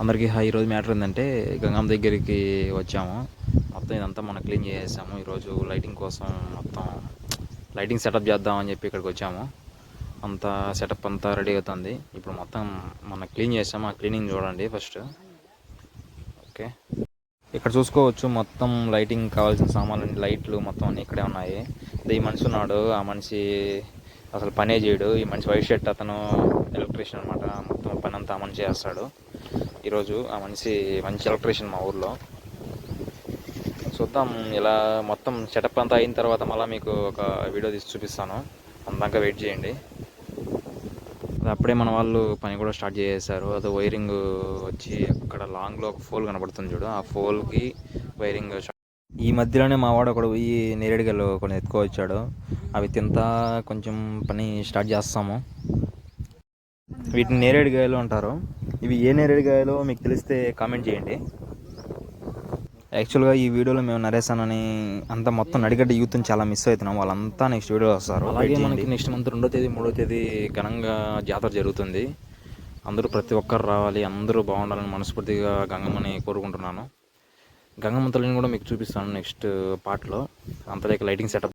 అందరికీ హాయ్. ఈరోజు మ్యాటర్ ఏంటంటే గంగమ్మ దగ్గరికి వచ్చాము. మొత్తం ఇదంతా మనం క్లీన్ చేసేసాము. ఈరోజు లైటింగ్ కోసం మొత్తం లైటింగ్ సెటప్ చేద్దామని చెప్పి ఇక్కడికి వచ్చాము. అంతా సెటప్ అంతా రెడీ అవుతుంది. ఇప్పుడు మొత్తం మనం క్లీన్ చేసాము. ఆ క్లీనింగ్ చూడండి ఫస్ట్. ఓకే. ఇక్కడ చూసుకోవచ్చు మొత్తం లైటింగ్ కావాల్సిన సామాన్లు లైట్లు మొత్తం అన్నీ ఇక్కడే ఉన్నాయి. ఈ మనిషి ఉన్నాడు. ఆ మనిషి అసలు పనే చేయడు. ఈ మనిషి వైట్ షర్ట్ అతను ఎలక్ట్రీషియన్ అనమాట మొత్తం పని అంతా మనిషి చేస్తాడు. ఈరోజు ఆ మనిషి మంచి ఎలక్ట్రీషియన్ మా ఊర్లో. చూద్దాం ఇలా మొత్తం సెటప్ అంతా అయిన తర్వాత మళ్ళీ మీకు ఒక వీడియో తీసి చూపిస్తాను. అందాక వెయిట్ చేయండి. అప్పుడే మన వాళ్ళు పని కూడా స్టార్ట్ చేసేసారు. అది వైరింగ్ వచ్చి అక్కడ లాంగ్లో ఒక ఫోల్ కనబడుతుంది చూడు. ఆ ఫోల్కి వైరింగ్ ఈ మధ్యలోనే మా వాడు ఒకడు పోయి నేరేడుగలు కొన్ని ఎత్తుకోవచ్చాడు. అవి తింతా కొంచెం పని స్టార్ట్ చేస్తాము. వీటిని నేరేడుగాయలు అంటారు. ఇవి ఏ నేరేడుగాయలో మీకు తెలిస్తే కామెంట్ చేయండి. యాక్చువల్గా ఈ వీడియోలో మేము నరేసానని అంతా మొత్తం నడిగడ్డ యూత్ని చాలా మిస్ అవుతున్నాం. వాళ్ళంతా నెక్స్ట్ వీడియో వస్తారు. అలాగే మనకి నెక్స్ట్ మంత్ రెండో తేదీ మూడో తేదీ ఘనంగా జాతర జరుగుతుంది. అందరూ ప్రతి ఒక్కరు రావాలి అందరూ బాగుండాలని మనస్ఫూర్తిగా గంగమ్మని కోరుకుంటున్నాను. గంగమ్మ తల్లిని కూడా మీకు చూపిస్తాను నెక్స్ట్ పార్ట్లో అంతలేక లైటింగ్ సెటప్